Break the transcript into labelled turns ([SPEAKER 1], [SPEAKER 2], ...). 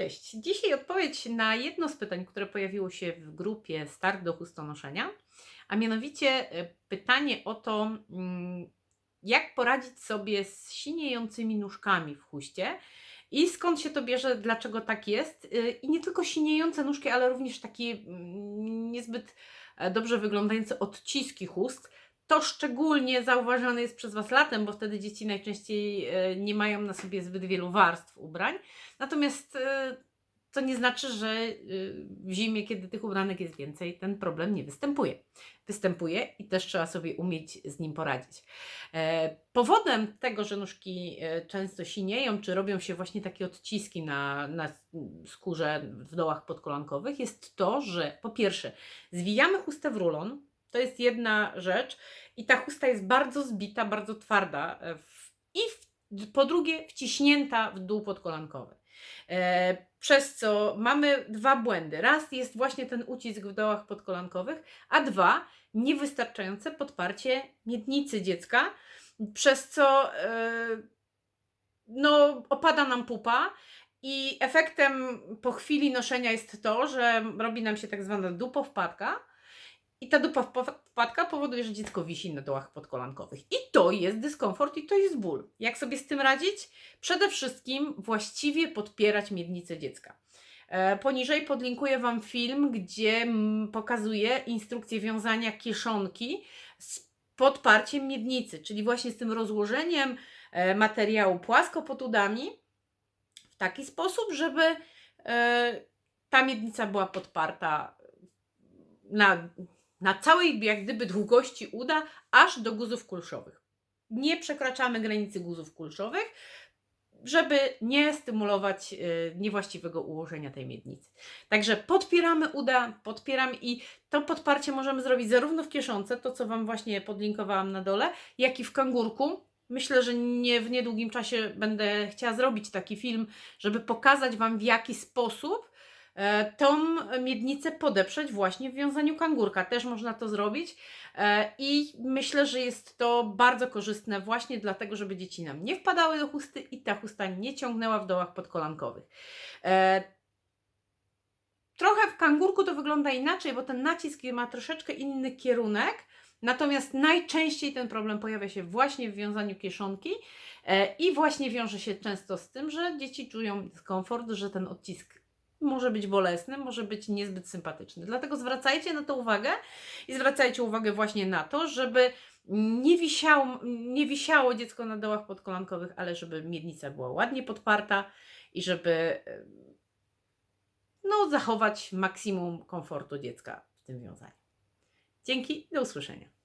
[SPEAKER 1] Cześć. Dzisiaj odpowiedź na jedno z pytań, które pojawiło się w grupie Start do chustonoszenia, a mianowicie e, pytanie o to, mm, jak poradzić sobie z siniejącymi nóżkami w chuście i skąd się to bierze, dlaczego tak jest. Y, I nie tylko siniejące nóżki, ale również takie mm, niezbyt e, dobrze wyglądające odciski chust. To szczególnie zauważane jest przez Was latem, bo wtedy dzieci najczęściej e, nie mają na sobie zbyt wielu warstw ubrań. Natomiast e, to nie znaczy, że e, w zimie, kiedy tych ubranek jest więcej, ten problem nie występuje. Występuje i też trzeba sobie umieć z nim poradzić. Powodem tego, że nóżki często sinieją, czy robią się właśnie takie odciski na, na skórze w dołach podkolankowych, jest to, że po pierwsze zwijamy chustę w rulon, to jest jedna rzecz, i ta chusta jest bardzo zbita, bardzo twarda e, i w, po drugie wciśnięta w dół podkolankowy. E, przez co mamy dwa błędy. Raz jest właśnie ten ucisk w dołach podkolankowych, a dwa niewystarczające podparcie miednicy dziecka, przez co e, no, opada nam pupa. I efektem po chwili noszenia jest to, że robi nam się tak zwana dupowpadka, i ta dupa wpa- wpadka powoduje, że dziecko wisi na dołach podkolankowych. I to jest dyskomfort i to jest ból. Jak sobie z tym radzić? Przede wszystkim właściwie podpierać miednicę dziecka. E, Poniżej podlinkuję Wam film, gdzie pokazuję instrukcję wiązania kieszonki z podparciem miednicy, czyli właśnie z tym rozłożeniem e, materiału płasko pod udami w taki sposób, żeby e, ta miednica była podparta na na całej jak gdyby długości uda, aż do guzów kulszowych. Nie przekraczamy granicy guzów kulszowych, żeby nie stymulować y, niewłaściwego ułożenia tej miednicy. Także podpieramy uda, podpieram i to podparcie możemy zrobić zarówno w kieszonce, to co Wam właśnie podlinkowałam na dole, jak i w kangurku. Myślę, że nie, w niedługim czasie będę chciała zrobić taki film, żeby pokazać Wam w jaki sposób tą miednicę podeprzeć właśnie w wiązaniu kangurka. Też można to zrobić e, i myślę, że jest to bardzo korzystne właśnie dlatego, żeby dzieci nam nie wpadały do chusty i ta chusta nie ciągnęła w dołach podkolankowych. E, Trochę w kangurku to wygląda inaczej, bo ten nacisk ma troszeczkę inny kierunek, natomiast najczęściej ten problem pojawia się właśnie w wiązaniu kieszonki e, i właśnie wiąże się często z tym, że dzieci czują dyskomfort, że ten odcisk może być bolesny, może być niezbyt sympatyczny. Dlatego zwracajcie na to uwagę i zwracajcie uwagę właśnie na to, żeby nie wisiało, nie wisiało dziecko na dołach podkolankowych, ale żeby miednica była ładnie podparta i żeby no, zachować maksimum komfortu dziecka w tym wiązaniu. Dzięki, do usłyszenia.